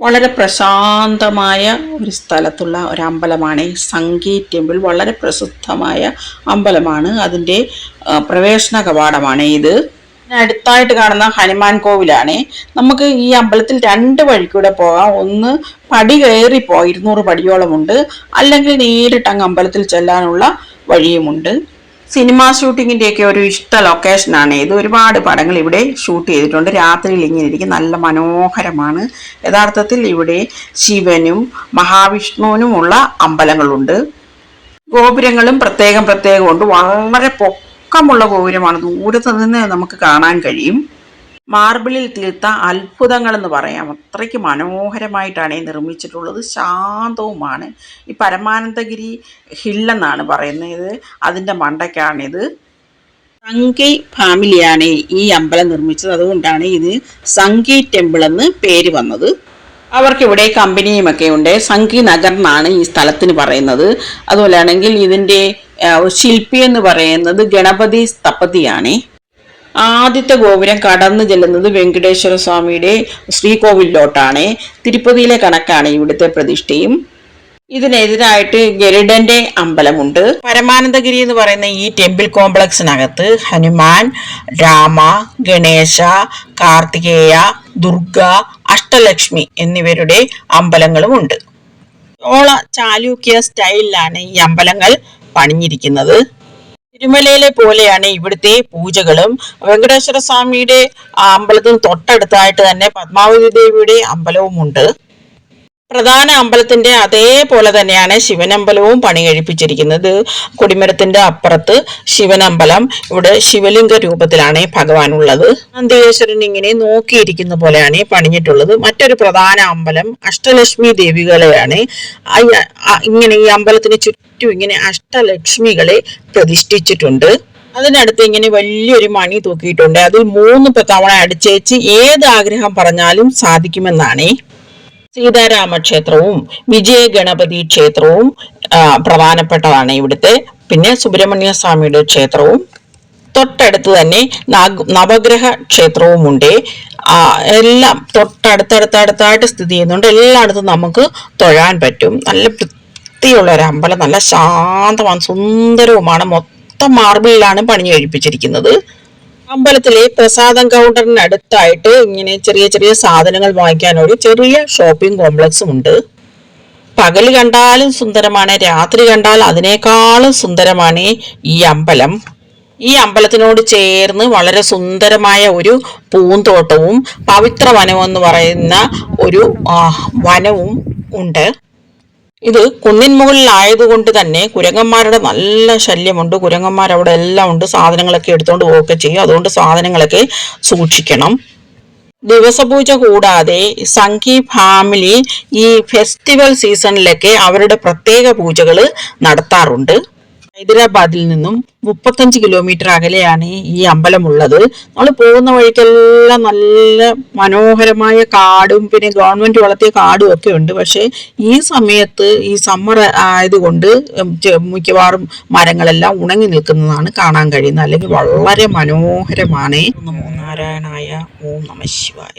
വളരെ പ്രശാന്തമായ ഒരു സ്ഥലത്തുള്ള ഒരു അമ്പലമാണ് സംഗീ ടെമ്പിൾ വളരെ പ്രസിദ്ധമായ അമ്പലമാണ്. അതിന്റെ പ്രവേശന കവാടമാണ് ഇത്. അടുത്തായിട്ട് കാണുന്ന ഹനുമാൻ കോവിലാണ്. നമുക്ക് ഈ അമ്പലത്തിൽ രണ്ട് വഴിക്കൂടെ പോകാം. ഒന്ന് പടി കയറി പോകാം ഇരുന്നൂറ് പടിയോളമുണ്ട്. അല്ലെങ്കിൽ നേരിട്ട് അങ്ങ് അമ്പലത്തിൽ ചെല്ലാനുള്ള വഴിയുമുണ്ട്. സിനിമാ ഷൂട്ടിങ്ങിന്റെയൊക്കെ ഒരു ഇഷ്ട ലൊക്കേഷനാണ് ഇത് ഒരുപാട് പടങ്ങൾ ഇവിടെ ഷൂട്ട് ചെയ്തിട്ടുണ്ട്. രാത്രിയിൽ ഇങ്ങനെ ഇരിക്കും നല്ല മനോഹരമാണ്. യഥാർത്ഥത്തിൽ ഇവിടെ ശിവനും മഹാവിഷ്ണുവിനുമുള്ള അമ്പലങ്ങളുണ്ട്. ഗോപുരങ്ങളും പ്രത്യേകം പ്രത്യേകമുണ്ട് വളരെ പൊക്കമുള്ള ഗോപുരമാണ്. ദൂരത്ത് നിന്ന് നമുക്ക് കാണാൻ കഴിയും. മാർബിളിൽ തീർത്ത അത്ഭുതങ്ങളെന്ന് പറയാം. അത്രയ്ക്ക് മനോഹരമായിട്ടാണ് നിർമ്മിച്ചിട്ടുള്ളത്. ശാന്തവുമാണ്. ഈ പരമാനന്ദഗിരി ഹില്ലെന്നാണ് പറയുന്നത്. അതിന്റെ മണ്ടയ്ക്കാണിത്. സംഗി ഫാമിലിയാണ് ഈ അമ്പലം നിർമ്മിച്ചത്. അതുകൊണ്ടാണ് ഇത് സംഗി ടെമ്പിൾ എന്ന് പേര് വന്നത്. അവർക്കിവിടെ കമ്പനിയുമൊക്കെ ഉണ്ട്. സംഗി നഗർ എന്നാണ് ഈ സ്ഥലത്തിന് പറയുന്നത്. അതുപോലെയാണെങ്കിൽ ഇതിന്റെ ശില്പി എന്ന് പറയുന്നത് ഗണപതി സ്ഥപതിയാണ് ആദ്യത്തെ ഗോപുരം കടന്നു ചെല്ലുന്നത് വെങ്കടേശ്വര സ്വാമിയുടെ ശ്രീകോവിലോട്ടാണ് തിരുപ്പതിയിലെ കണക്കാണ് ഇവിടുത്തെ പ്രതിഷ്ഠയും. ഇതിനെതിരായിട്ട് ഗരുഡന്റെ അമ്പലമുണ്ട്. പരമാനന്ദഗിരി എന്ന് പറയുന്ന ഈ ടെമ്പിൾ കോംപ്ലക്സിനകത്ത് ഹനുമാൻ രാമ ഗണേശ കാർത്തികേയ ദുർഗ അഷ്ടലക്ഷ്മി എന്നിവരുടെ അമ്പലങ്ങളും ഉണ്ട് ഓള ചാലൂക്യ സ്റ്റൈലിലാണ് ഈ അമ്പലങ്ങൾ പണിഞ്ഞിരിക്കുന്നത്. തിരുമലയിലെ പോലെയാണ് ഇവിടുത്തെ പൂജകളും. വെങ്കടേശ്വര സ്വാമിയുടെ അമ്പലത്തിന് തൊട്ടടുത്തായിട്ട് തന്നെ പത്മാവതി ദേവിയുടെ അമ്പലവും ഉണ്ട്. പ്രധാന അമ്പലത്തിന്റെ അതേപോലെ തന്നെയാണ് ശിവനമ്പലവും പണി കഴിപ്പിച്ചിരിക്കുന്നത്. കൊടിമരത്തിന്റെ അപ്പുറത്ത് ശിവനമ്പലം ഇവിടെ ശിവലിംഗ രൂപത്തിലാണ് ഭഗവാൻ ഉള്ളത് നന്ദികേശ്വരൻ ഇങ്ങനെ നോക്കിയിരിക്കുന്ന പോലെയാണ് പണിഞ്ഞിട്ടുള്ളത്. മറ്റൊരു പ്രധാന അമ്പലം അഷ്ടലക്ഷ്മി ദേവികളെയാണ്. ഇങ്ങനെ ഈ അമ്പലത്തിന് ചുറ്റും ഇങ്ങനെ അഷ്ടലക്ഷ്മികളെ പ്രതിഷ്ഠിച്ചിട്ടുണ്ട്. അതിനടുത്ത് ഇങ്ങനെ വലിയൊരു മണി തൂക്കിയിട്ടുണ്ട്. അതിൽ മൂന്ന് തവണ അടിച്ചേച്ച് ഏത് ആഗ്രഹം പറഞ്ഞാലും സാധിക്കുമെന്നാണ്. സീതാരാമ ക്ഷേത്രവും വിജയ ഗണപതി ക്ഷേത്രവും പ്രധാനപ്പെട്ടതാണ് ഇവിടുത്തെ. പിന്നെ സുബ്രഹ്മണ്യ സ്വാമിയുടെ ക്ഷേത്രവും. തൊട്ടടുത്ത് തന്നെ നവഗ്രഹ ക്ഷേത്രവുമുണ്ട്. ആ, എല്ലാം തൊട്ടടുത്തടുത്തടുത്തായിട്ട് സ്ഥിതി ചെയ്യുന്നുണ്ട്. എല്ലായിടത്തും നമുക്ക് തൊഴാൻ പറ്റും. നല്ല വൃത്തിയുള്ള ഒരു അമ്പലം നല്ല ശാന്തമാണ് സുന്ദരവുമാണ്. മൊത്തം മാർബിളിലാണ് പണി കഴിപ്പിച്ചിരിക്കുന്നത്. അമ്പലത്തിലെ പ്രസാദം കൗണ്ടറിനടുത്തായിട്ട് ഇങ്ങനെ ചെറിയ ചെറിയ സാധനങ്ങൾ വാങ്ങിക്കാനൊരു ചെറിയ ഷോപ്പിംഗ് കോംപ്ലക്സും ഉണ്ട്. പകൽ കണ്ടാലും സുന്ദരമാണ് രാത്രി കണ്ടാൽ അതിനേക്കാളും സുന്ദരമാണ് ഈ അമ്പലം. ഈ അമ്പലത്തിനോട് ചേർന്ന് വളരെ സുന്ദരമായ ഒരു പൂന്തോട്ടവും പവിത്ര വനം എന്ന് പറയുന്ന ഒരു വനവും ഉണ്ട്. ഇത് കുന്നിൻ മുകളിലായതുകൊണ്ട് തന്നെ കുരങ്ങന്മാരുടെ നല്ല ശല്യമുണ്ട്. കുരങ്ങന്മാർ അവിടെ എല്ലാം ഉണ്ട്. സാധനങ്ങളൊക്കെ എടുത്തുകൊണ്ട് പോവുകയൊക്കെ ചെയ്യും. അതുകൊണ്ട് സാധനങ്ങളൊക്കെ സൂക്ഷിക്കണം. ദിവസപൂജ കൂടാതെ സംഘി ഫാമിലി ഈ ഫെസ്റ്റിവൽ സീസണിലൊക്കെ അവരുടെ പ്രത്യേക പൂജകൾ നടത്താറുണ്ട്. ഹൈദരാബാദിൽ നിന്നും മുപ്പത്തഞ്ച് കിലോമീറ്റർ അകലെയാണ് ഈ അമ്പലമുള്ളത്. നമ്മൾ പോകുന്ന വഴിക്കെല്ലാം നല്ല മനോഹരമായ കാടും പിന്നെ ഗവൺമെന്റ് വളർത്തിയ കാടും ഒക്കെ ഉണ്ട്. പക്ഷേ ഈ സമയത്ത് ഈ സമ്മർ ആയതുകൊണ്ട് മിക്കവാറും മരങ്ങളെല്ലാം ഉണങ്ങി നിൽക്കുന്നതാണ് കാണാൻ കഴിയുന്നത്. അല്ലെങ്കിൽ വളരെ മനോഹരമാണ്. നമോ നാരായണായ ഓം നമ ശിവായ.